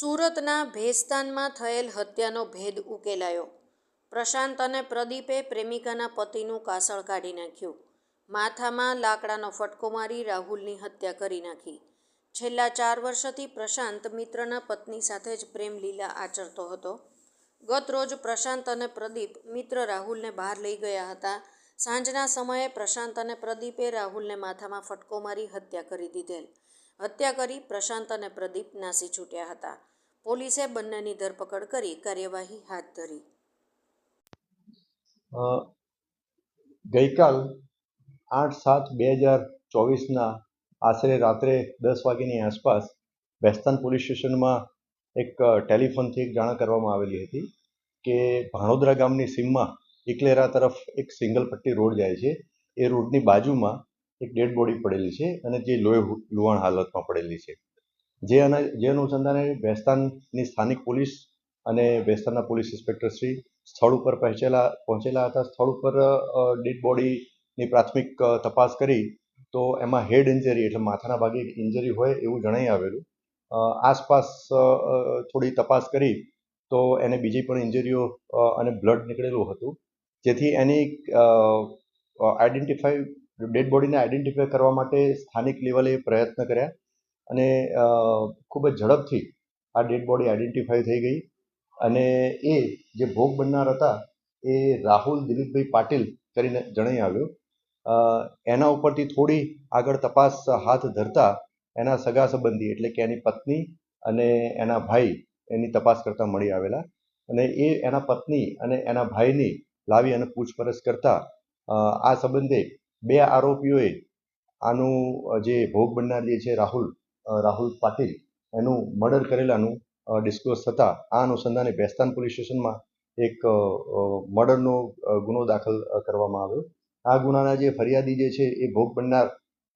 સુરતના ભેસ્તાનમાં થયેલ હત્યાનો ભેદ ઉકેલાયો. પ્રશાંત અને પ્રદીપે પ્રેમિકાના પતિનું કાસળ કાઢી નાખ્યું. માથામાં લાકડાનો ફટકો મારી રાહુલની હત્યા કરી નાખી. છેલ્લા ચાર વર્ષથી પ્રશાંત મિત્રના પત્ની સાથે જ પ્રેમ લીલા આચરતો હતો. ગત રોજ પ્રશાંત અને પ્રદીપ મિત્ર રાહુલને બહાર લઈ ગયા હતા. સાંજના સમયે પ્રશાંત અને પ્રદીપે રાહુલને માથામાં ફટકો મારી હત્યા કરી દીધેલ. હત્યા કરી પ્રશાંત અને પ્રદીપ નાસી છૂટ્યા હતા. પોલીસે બંનેની ધરપકડ કરી કાર્યવાહી હાથ ધરી. ગઈકાલ આઠ સાત બે હજાર ચોવીસના આશરે રાત્રે દસ વાગ્યાની આસપાસ વેસ્તાન પોલીસ સ્ટેશનમાં એક ટેલિફોનથી એક જાણ કરવામાં આવેલી હતી કે ભાણોદરા ગામની સીમમાં ઇકલેરા તરફ એક સિંગલ પટ્ટી રોડ જાય છે. એ રોડની બાજુમાં એક ડેડ બોડી પડેલી છે અને જે લોહી લુહાણ હાલતમાં પડેલી છે. જે અને, જે અનુસંધાને ભેસ્તાનની સ્થાનિક પોલીસ અને ભેસ્તાનના પોલીસ ઇન્સ્પેક્ટર શ્રી સ્થળ ઉપર પહોંચેલા પહોંચેલા હતા. સ્થળ ઉપર ડેડ બોડીની પ્રાથમિક તપાસ કરી તો એમાં હેડ ઇન્જરી એટલે માથાના ભાગે ઇન્જરી હોય એવું જણાઈ આવેલું. આસપાસ થોડી તપાસ કરી તો એને બીજી પણ ઇન્જરીઓ અને બ્લડ નીકળેલું હતું. જેથી એની આઈડેન્ટિફાઈ ડેડ બોડીને આઈડેન્ટિફાઈ કરવા માટે સ્થાનિક લેવલે પ્રયત્ન કર્યા અને ખૂબ જ ઝડપથી આ ડેડ બોડી આઈડેન્ટિફાય થઈ ગઈ અને એ જે ભોગ બનનાર હતા એ રાહુલ દિલીપભાઈ પાટીલ કરીને જણાઈ આવ્યું. એના ઉપરથી થોડી આગળ તપાસ હાથ ધરતા એના સગા સંબંધી એટલે કે એની પત્ની અને એના ભાઈ એની તપાસ કરતા મળી આવેલા અને એ એના પત્ની અને એના ભાઈની લાવી અને પૂછપરછ કરતા આ સંબંધે બે આરોપીઓએ આનું જે ભોગ બનનાર જે છે રાહુલ રાહુલ પાટીલ, એનું મર્ડર કરેલાનું ડિસ્ક્લોઝ થતાં આ અનુસંધાને બેસ્તાન પોલીસ સ્ટેશનમાં એક મર્ડરનો ગુનો દાખલ કરવામાં આવ્યો. આ ગુનાના જે ફરિયાદી જે છે એ ભોગ બનનાર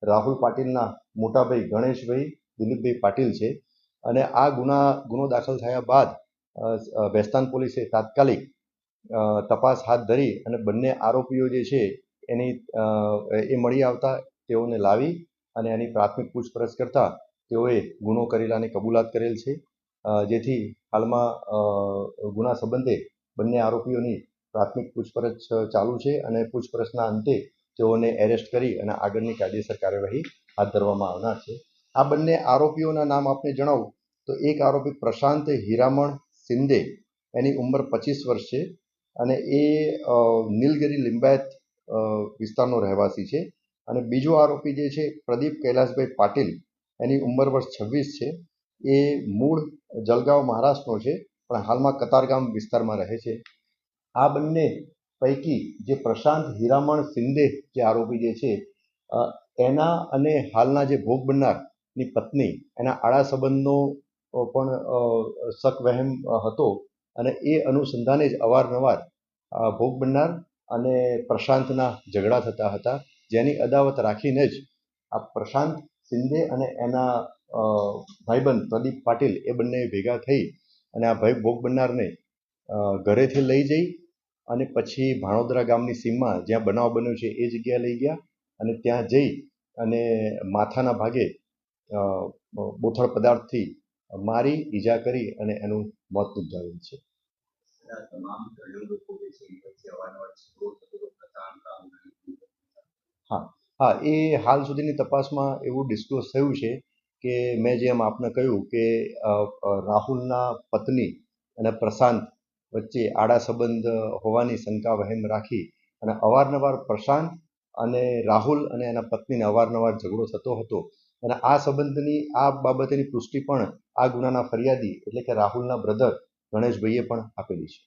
રાહુલ પાટીલના મોટાભાઈ ગણેશભાઈ, દિલીપભાઈ પાટીલ છે. અને આ ગુના, ગુનો દાખલ થયા બાદ બેસ્તાન પોલીસે તાત્કાલિક તપાસ હાથ ધરી અને બંને આરોપીઓ જે છે એની એ મળી આવતા તેઓને લાવી અને એની પ્રાથમિક પૂછપરછ કરતા તેઓએ ગુનો કરેલાની કબૂલાત કરેલ છે. જેથી હાલમાં ગુના સંબંધે બંને આરોપીઓની પ્રાથમિક પૂછપરછ ચાલુ છે અને પૂછપરછના અંતે તેઓને એરેસ્ટ કરી અને આગળની કાયદેસર કાર્યવાહી હાથ ધરવામાં આવનાર છે. આ બંને આરોપીઓના નામ આપને જણાવું તો એક આરોપી પ્રશાંત હીરામણ શિંદે એની ઉંમર પચીસ વર્ષ છે અને એ નીલગિરી લિંબાયત વિસ્તારનો રહેવાસી છે. અને બીજો આરોપી જે છે પ્રદીપ કૈલાસભાઈ પાટીલ એની ઉંમર વર્ષ છવ્વીસ છે. એ મૂળ જલગાંવ મહારાષ્ટ્રનો છે પણ હાલમાં કતારગામ વિસ્તારમાં રહે છે. આ બંને પૈકી જે પ્રશાંત હીરામણ શિંદે જે આરોપી જે છે એના અને હાલના જે ભોગ બનનારની પત્ની એના આડા સંબંધનો પણ અ, શક વહેમ હતો. અને એ અનુસંધાને જ અવારનવાર ભોગ બનનાર અને પ્રશાંતના ઝઘડા થતા હતા. જેની અદાવત રાખીને જ આ પ્રશાંત શિંદે અને એના ભાઈબંધ પ્રદીપ પાટીલ એ બંને ભેગા થઈ અને આ ભાઈ, ભોગ બનનારને ઘરેથી લઈ જઈ અને પછી ભાણોદરા ગામની સીમમાં જ્યાં બનાવ બન્યો છે એ જગ્યાએ લઈ ગયા અને ત્યાં જઈ અને માથાના ભાગે બોથળ પદાર્થથી મારી, ઈજા કરી અને એનું મોત નોંધાવ્યું છે. તમામ લોકો જે છે વચ્ચે રાહુલ હા, એ હાલ સુધીની તપાસમાં એવું ડિસ્ક્લોઝ થયું છે કે મેં જેમ આપને કહ્યું કે રાહુલના પત્ની અને પ્રશાંત વચ્ચે આડા સંબંધ હોવાની શંકા વહેમ રાખી અને અવારનવાર પ્રશાંત અને રાહુલ અને એના પત્નીને અવારનવાર ઝઘડો થતો હતો. અને આ સંબંધની, આ બાબતેની પુષ્ટિ પણ આ ગુનાના ફરિયાદી એટલે કે રાહુલના બ્રધર ગણેશભાઈએ પણ આપેલી છે.